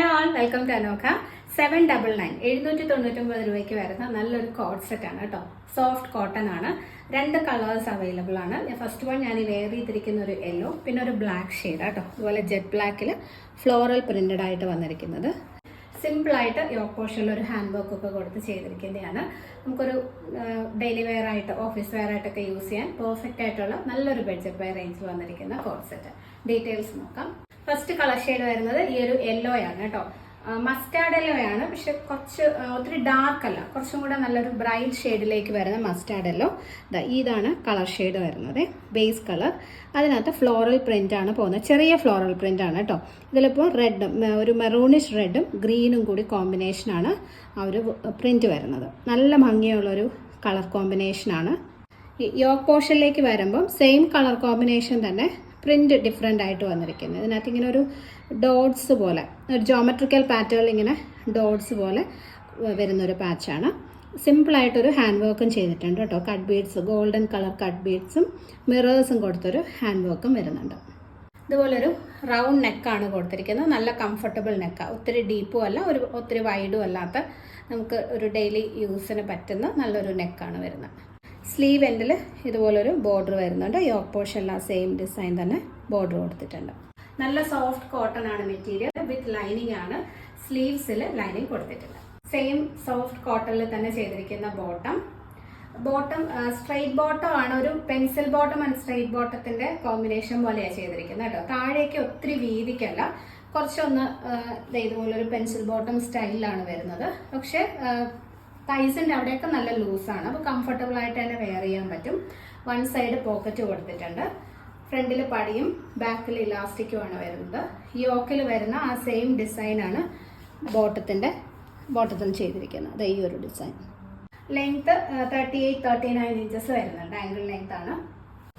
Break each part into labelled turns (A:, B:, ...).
A: Hello all welcome to Anokha seven double nine എഴുന്നൂറ്റി തൊണ്ണൂറ്റൊമ്പത് രൂപയ്ക്ക് വരുന്ന നല്ലൊരു കോഡ് സെറ്റ് ആണ് കേട്ടോ സോഫ്റ്റ് കോട്ടൺ ആണ്. രണ്ട് കളേഴ്സ് അവൈലബിൾ ആണ്. ഫസ്റ്റ് വൺ ഞാൻ വെയർ ചെയ്തിരിക്കുന്ന ഒരു യെല്ലോ പിന്നെ ഒരു ബ്ലാക്ക് ഷെയ്ഡ് കേട്ടോ അതുപോലെ ജെറ്റ് ബ്ലാക്കിൽ ഫ്ലോറൽ പ്രിന്റഡ് ആയിട്ട് വന്നിരിക്കുന്നത്. സിമ്പിളായിട്ട് യോക്ക് പോർഷനിൽ ഒരു ഹാൻഡ് വർക്ക് ഒക്കെ കൊടുത്ത് ചെയ്തിരിക്കുന്നതാണ് നമുക്കൊരു ഡെയിലി വെയർ ആയിട്ട് ഓഫീസ് വെയർ ആയിട്ടൊക്കെ യൂസ് ചെയ്യാൻ പെർഫെക്റ്റ് ആയിട്ടുള്ള നല്ലൊരു ബഡ്ജറ്റ് വെയർ റേഞ്ചിൽ വന്നിരിക്കുന്ന കോഡ് സെറ്റ് ഡീറ്റെയിൽസ് നോക്കാം. ഫസ്റ്റ് കളർ ഷെയ്ഡ് വരുന്നത് ഈ ഒരു യെല്ലോ ആണ് കേട്ടോ. മസ്റ്റാർഡ് യെല്ലോ ആണ്. പക്ഷെ കുറച്ച് ഒത്തിരി ഡാർക്ക് അല്ല. കുറച്ചും കൂടെ നല്ലൊരു ബ്രൈറ്റ് ഷെയ്ഡിലേക്ക് വരുന്ന മസ്റ്റാർഡ് യെല്ലോ ഇതാണ് കളർ ഷെയ്ഡ് വരുന്നത്. ബേസ് കളർ അതിനകത്ത് ഫ്ലോറൽ പ്രിന്റ് ആണ് പോകുന്നത്. ചെറിയ ഫ്ലോറൽ പ്രിന്റ് ആണ് കേട്ടോ. ഇതിലിപ്പോൾ റെഡും ഒരു മെറൂണിഷ് റെഡും ഗ്രീനും കൂടി കോമ്പിനേഷനാണ് ആ ഒരു പ്രിന്റ് വരുന്നത്. നല്ല ഭംഗിയുള്ളൊരു കളർ കോമ്പിനേഷനാണ് യോക്ക് പോർഷനിലേക്ക് വരുമ്പം സെയിം കളർ കോമ്പിനേഷൻ തന്നെ പ്രിന്റ് ഡിഫറെന്റ് ആയിട്ട് വന്നിരിക്കുന്നത് ഇതിനകത്ത് ഇങ്ങനെ ഒരു ഡോട്ട്സ് പോലെ ഒരു ജോമെട്രിക്കൽ പാറ്റേൺ ഇങ്ങനെ ഡോട്ട്സ് പോലെ വരുന്ന ഒരു പാച്ചാണ് സിമ്പിളായിട്ടൊരു ഹാൻഡ് വർക്കും ചെയ്തിട്ടുണ്ട് കേട്ടോ cut beads golden colour cut ബീഡ്സും മിറേഴ്സും കൊടുത്തൊരു ഹാൻഡ് വർക്കും വരുന്നുണ്ട്. ഇതുപോലൊരു റൗണ്ട് നെക്കാണ് കൊടുത്തിരിക്കുന്നത്. നല്ല കംഫർട്ടബിൾ നെക്കാണ് ഒത്തിരി ഡീപ്പും അല്ല ഒരു ഒത്തിരി വൈഡും അല്ലാത്ത നമുക്ക് ഒരു ഡെയിലി യൂസിന് പറ്റുന്ന നല്ലൊരു നെക്കാണ് വരുന്നത്. സ്ലീവ് എൻഡിൽ ഇതുപോലൊരു ബോർഡർ വരുന്നുണ്ട്. യോക്ക് പോർഷനിൽ സെയിം ഡിസൈൻ തന്നെ ബോർഡർ കൊടുത്തിട്ടുണ്ട്. നല്ല സോഫ്റ്റ് കോട്ടൺ ആണ് മെറ്റീരിയൽ വിത്ത് ലൈനിങ് ആണ് സ്ലീവ്സിൽ ലൈനിങ് കൊടുത്തിട്ടുണ്ട്. സെയിം സോഫ്റ്റ് കോട്ടണിൽ തന്നെ ചെയ്തിരിക്കുന്ന ബോട്ടം ബോട്ടം സ്ട്രൈറ്റ് ബോട്ടം ആണ്. ഒരു പെൻസിൽ ബോട്ടം ആൻഡ് സ്ട്രൈറ്റ് ബോട്ടത്തിന്റെ കോമ്പിനേഷൻ പോലെയാണ് ചെയ്തിരിക്കുന്നത് കേട്ടോ. താഴേക്ക് ഒത്തിരി വീതിക്കല്ല. കുറച്ചൊന്ന് ഇതുപോലൊരു പെൻസിൽ ബോട്ടം സ്റ്റൈലിലാണ് വരുന്നത്. പക്ഷെ തൈസിന്റെ അവിടെയൊക്കെ നല്ല ലൂസാണ്. അപ്പോൾ കംഫർട്ടബിൾ ആയിട്ട് തന്നെ വെയർ ചെയ്യാൻ പറ്റും. വൺ സൈഡ് പോക്കറ്റ് കൊടുത്തിട്ടുണ്ട്. ഫ്രണ്ടിൽ പടിയും ബാക്കിൽ ഇലാസ്റ്റിക്കുമാണ് വരുന്നത്. യോക്കിൽ വരുന്ന ആ സെയിം ഡിസൈനാണ് ബോട്ടത്തിന്റെ ബോട്ടത്തിൽ ചെയ്തിരിക്കുന്നത്. ദേ ഈ ഒരു design length thirty eight thirty nine inches വരുന്നുണ്ട്. ആംഗിൾ ലെങ്ത് ആണ്.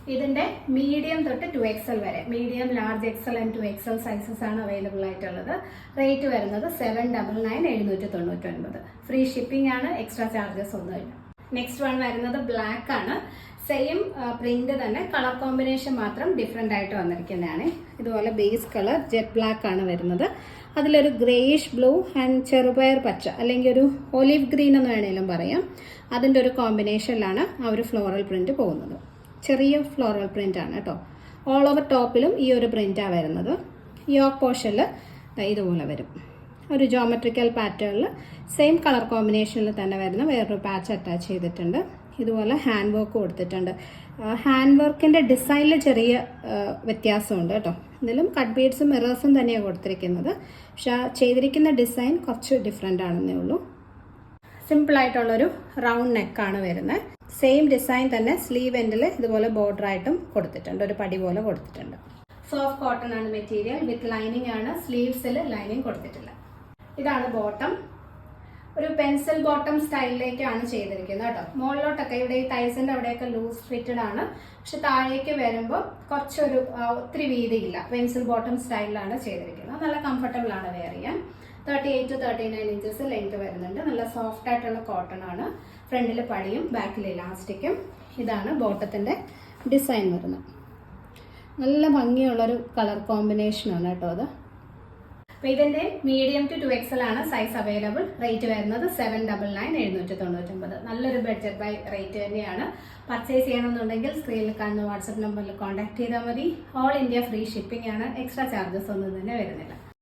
A: ഇതിന്റെ മീഡിയം തൊട്ട് ടു എക്സൽ വരെ. Medium large XL and two XL sizes ആണ് അവൈലബിൾ ആയിട്ടുള്ളത്. റേറ്റ് വരുന്നത് സെവൻ ഡബിൾ നയൻ എഴുന്നൂറ്റി തൊണ്ണൂറ്റി ഒൻപത് ഫ്രീ ഷിപ്പിംഗ് ആണ് എക്സ്ട്രാ ചാർജസ് ഒന്നും ഇല്ല. നെക്സ്റ്റ് വൺ വരുന്നത് ബ്ലാക്ക് ആണ്. സെയിം പ്രിന്റ് തന്നെ. കളർ കോമ്പിനേഷൻ മാത്രം ഡിഫറെന്റ് ആയിട്ട് വന്നിരിക്കുന്നതാണ്. ഇതുപോലെ ബേസ് കളർ ജെറ്റ് ബ്ലാക്ക് ആണ് വരുന്നത്. അതിലൊരു ഗ്രേയിഷ് ബ്ലൂ ആൻഡ് ചെറുപയർ പച്ച അല്ലെങ്കിൽ ഒരു ഒലിവ് ഗ്രീൻ എന്ന് വേണേലും പറയാം. അതിന്റെ ഒരു കോമ്പിനേഷനിലാണ് ആ ഒരു ഫ്ലോറൽ പ്രിന്റ് പോകുന്നത്. ചെറിയ ഫ്ലോറൽ പ്രിന്റ് ആണ് കേട്ടോ ഓൾ ഓവർ ടോപ്പിലും ഈ ഒരു പ്രിന്റാണ് വരുന്നത്. യോക്ക് പോർഷനിൽ ഇതുപോലെ വരും. ഒരു ജോമെട്രിക്കൽ പാറ്റേണിൽ സെയിം കളർ കോമ്പിനേഷനിൽ തന്നെ വരുന്ന വേറൊരു പാച്ച് അറ്റാച്ച് ചെയ്തിട്ടുണ്ട്. ഇതുപോലെ ഹാൻഡ് വർക്ക് കൊടുത്തിട്ടുണ്ട് ഹാൻഡ് വർക്കിന്റെ ഡിസൈനിൽ ചെറിയ വ്യത്യാസമുണ്ട് കേട്ടോ ഇതിലും കട്ട് ബീഡ്സും മിറേഴ്സും തന്നെയാണ് കൊടുത്തിരിക്കുന്നത്. പക്ഷെ ചെയ്തിരിക്കുന്ന ഡിസൈൻ കുറച്ച് ഡിഫറെന്റ് ആണെന്നേ ഉള്ളൂ. സിമ്പിളായിട്ടുള്ളൊരു റൗണ്ട് നെക്കാണ് വരുന്നത്. സെയിം ഡിസൈൻ തന്നെ സ്ലീവ് എൻഡിൽ ഇതുപോലെ ബോർഡർ ആയിട്ടും കൊടുത്തിട്ടുണ്ട്. ഒരു പടി പോലെ കൊടുത്തിട്ടുണ്ട്. സോഫ്റ്റ് കോട്ടൺ ആണ് മെറ്റീരിയൽ വിത്ത് ലൈനിങ് ആണ്. സ്ലീവ്സിൽ ലൈനിങ് കൊടുത്തിട്ടില്ല ഇതാണ് ബോട്ടം ഒരു പെൻസിൽ ബോട്ടം സ്റ്റൈലിലേക്കാണ് ചെയ്തിരിക്കുന്നത് കേട്ടോ. മുകളിലോട്ടൊക്കെ ഇവിടെ ഈ തൈസിന്റെ അവിടെയൊക്കെ ലൂസ് ഫിറ്റഡ് ആണ്. പക്ഷെ താഴേക്ക് വരുമ്പോൾ കുറച്ചൊരു ഒത്തിരി വീതിയില്ല. പെൻസിൽ ബോട്ടം സ്റ്റൈലിലാണ് ചെയ്തിരിക്കുന്നത്. നല്ല കംഫർട്ടബിൾ ആണ് വെയർ ചെയ്യാൻ. Thirty eight to thirty nine inches length വരുന്നുണ്ട്. നല്ല സോഫ്റ്റ് ആയിട്ടുള്ള കോട്ടൺ ആണ്. ഫ്രണ്ടിൽ പടിയും ബാക്കിൽ ഇലാസ്റ്റിക്കും ഇതാണ് ബോട്ടത്തിന്റെ ഡിസൈൻ വരുന്നത്. നല്ല ഭംഗിയുള്ളൊരു കളർ കോമ്പിനേഷനാണ് കേട്ടോ അത്. അപ്പൊ ഇതിന്റെ മീഡിയം ടു ടു എക്സൽ ആണ് സൈസ് അവൈലബിൾ റേറ്റ് വരുന്നത് സെവൻ ഡബിൾ നയൻ എഴുന്നൂറ്റി തൊണ്ണൂറ്റൊമ്പത്. നല്ലൊരു ബഡ്ജറ്റ് ബൈ റേറ്റ് തന്നെയാണ്. പർച്ചേസ് ചെയ്യണമെന്നുണ്ടെങ്കിൽ സ്ക്രീനിൽ കാണുന്ന വാട്സപ്പ് നമ്പറിൽ കോൺടാക്ട് ചെയ്താൽ മതി. ഓൾ ഇന്ത്യ ഫ്രീ ഷിപ്പിംഗ് ആണ്. എക്സ്ട്രാ ചാർജസ് ഒന്നും തന്നെ വരുന്നില്ല.